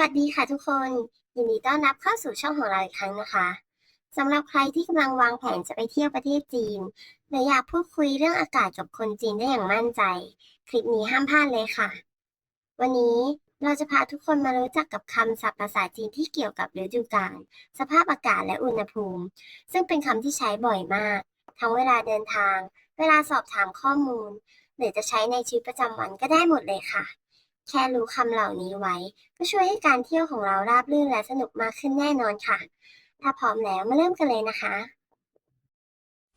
วัสดีค่ะทุกคน ยินดีต้อนรับเข้าสู่ช่องของเราอีกครั้งนะคะสำหรับใครที่กำลังวางแผนจะไปเที่ยวประเทศจีนหรืออยากพูดคุยเรื่องอากาศกับคนจีนได้อย่างมั่นใจ คลิปนี้ห้ามพลาดเลยค่ะ วันนี้เราจะพาทุกคนมารู้จักกับคำศัพท์ภาษาจีนที่เกี่ยวกับฤดูกาลสภาพอากาศและอุณหภูมิ ซึ่งเป็นคำที่ใช้บ่อยมาก ทั้งเวลาเดินทาง เวลาสอบถามข้อมูล หรือจะใช้ในชีวิตประจำวันก็ได้หมดเลยค่ะ แค่รู้คำเหล่านี้ไว้ ก็ช่วยให้การเที่ยวของเราราบรื่นและสนุกมากขึ้นแน่นอนค่ะ ถ้าพร้อมแล้วมาเริ่มกันเลยนะคะ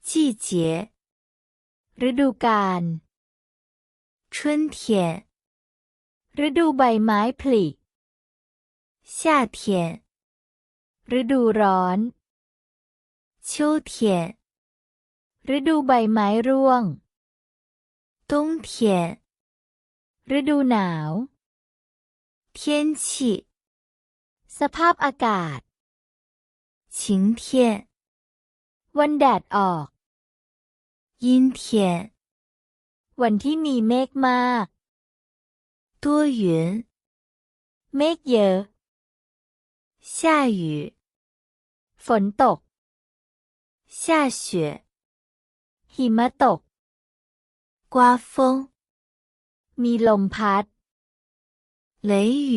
季节，ฤดูกาล春天，ฤดูใบไม้ผลิ夏天，ฤดูร้อน 秋天，ฤดูใบไม้ร่วง冬天， ฤดูหนาว 天气，สภาพอากาศ晴天。วันแดดออก 阴天，วันที่มีเมฆมาก 多云， เมฆเยอะ 下雨，ฝนตก 下雪，หิมะตก 刮风， มีลมพัด 雷雨，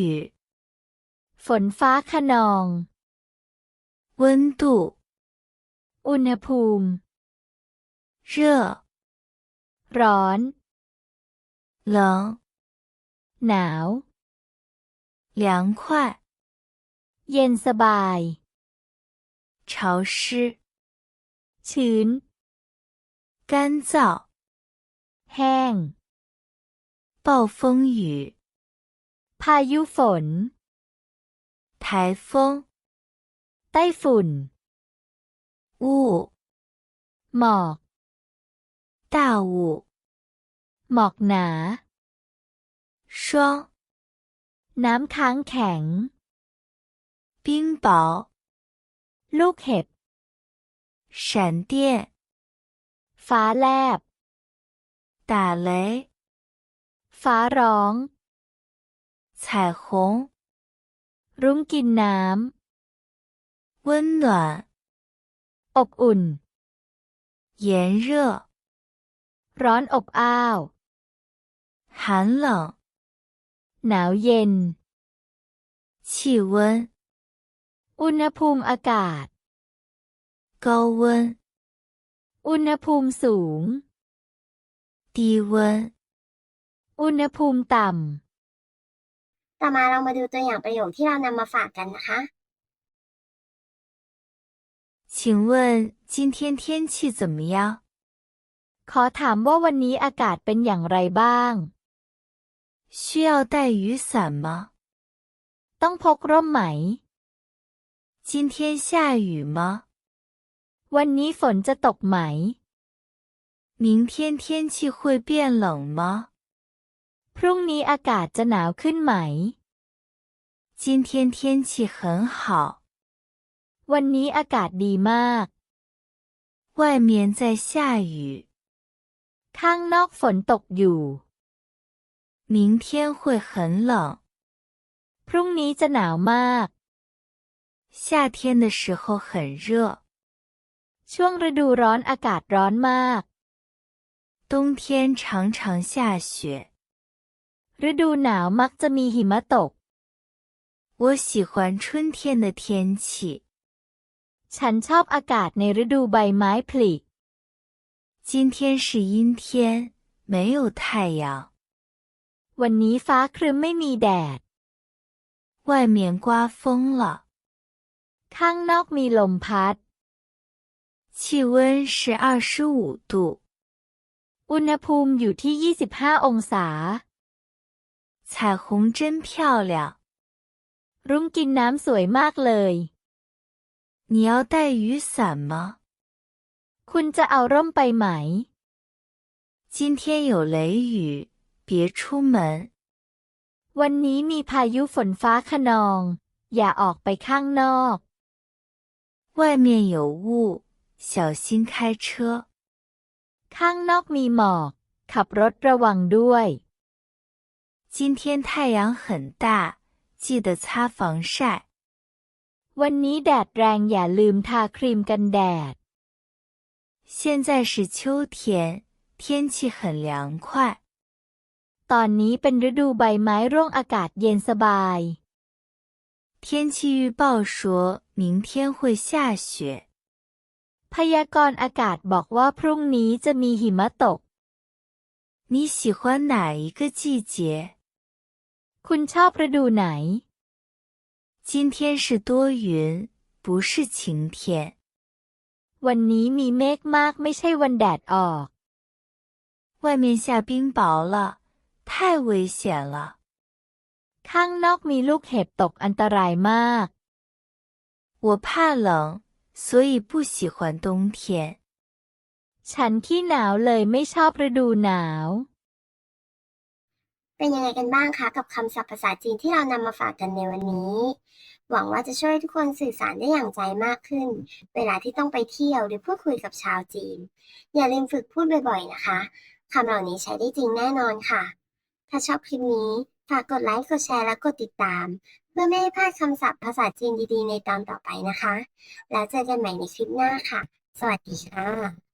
ฝนฟ้าขนอง 温度。อุณหภูมิ 热 ร้อน 冷 หนาว 凉快 เย็นสบาย 潮湿 ชื้น 干燥 แห้ง 暴风雨 พายุฝน 台风 ไต้ฝุ่น 雾 หมอก 大雾 หมอกหนา 霜 น้ำค้างแข็ง 冰雹 ลูกเห็บ 闪电 ฟ้าแลบ 打雷 ฟ้าร้อง 彩虹 รุ้งกินน้ำ温暖 อบอุ่น 炎热 ร้อนอบอ้าว 寒冷 หนาวเย็น 气温 อุณหภูมิอากาศ 高温 อุณหภูมิสูง 低温 อุณหภูมิต่ำ ต่อมาเรามาดูตัวอย่างประโยคที่เรานำมาฝากกันนะคะ 请问今天天气怎么样？ขอถามว่าวันนี้อากาศเป็นอย่างไรบ้าง 需要带雨伞吗？ต้องพกร่มไหม今天下雨吗？วันนี้ฝนจะตกไหม明天天气会变冷吗？ พรุ่งนี้อากาศจะหนาวขึ้นไหม今天天气很好。วันนี้อากาศดีมาก 外面在下雨 ข้างนอกฝนตกอยู่ 明天会很冷 พรุ่งนี้จะหนาวมาก 夏天的时候很热 ช่วงฤดูร้อนอากาศร้อนมาก 冬天常常下雪 ฤดูหนาวมักจะมีหิมะตก 我喜欢春天的天气。ฉันชอบอากาศในฤดูใบไม้ผลิ今天是阴天，没有太阳。วันนี้ฟ้าครึ้มไม่มีแดด外面刮风了ข้างนอกมีลมพัด气温是二十五度อุณหภูมิอยู่ที่ 25 องศา 彩虹真漂亮รุ้งกินน้ำสวยมากเลย你要带雨伞吗？คุณจะเอาร่มไปไหม今天有雷雨，别出门。วันนี้มีพายุฝนฟ้าขนอง อย่าออกไปข้างนอก外面有雾，小心开车。ข้างนอกมีหมอก ขับรถระวังด้วย 今天太阳很大，记得擦防晒。วันนี้แดดแรงอย่าลืมทาครีมกันแดด。现在是秋天，天气很凉快。ตอนนี้เป็นฤดูใบไม้ร่วงอากาศเย็นสบาย天气预报说明天会下雪。พยากรณ์อากาศบอกว่าพรุ่งนี้จะมีหิมะตก。你喜欢哪一个季节？ คุณชอบฤดูไหน 今天是多云，不是晴天。วันนี้มีเมฆมากไม่ใช่วันแดดออก 外面下冰雹了，太危险了。ข้างนอกมีลูกเห็บตกอันตรายมาก 我怕冷，所以不喜欢冬天。ฉันขี้หนาวเลยไม่ชอบฤดูหนาว เป็นยังไงกันบ้างคะกับคำศัพท์ภาษาจีนที่เรานำมาฝากกันในวันนี้ หวังว่าจะช่วยทุกคนสื่อสารได้อย่างใจมากขึ้น เวลาที่ต้องไปเที่ยวหรือพูดคุยกับชาวจีน อย่าลืมฝึกพูดบ่อยๆนะคะคำเหล่านี้ใช้ได้จริงแน่นอนค่ะ ถ้าชอบคลิปนี้ฝากกดไลค์กดแชร์และกดติดตาม เพื่อไม่ให้พลาดคำศัพท์ภาษาจีนดีๆ ในตอนต่อไปนะคะ แล้วเจอกันใหม่ในคลิปหน้าค่ะ สวัสดีค่ะ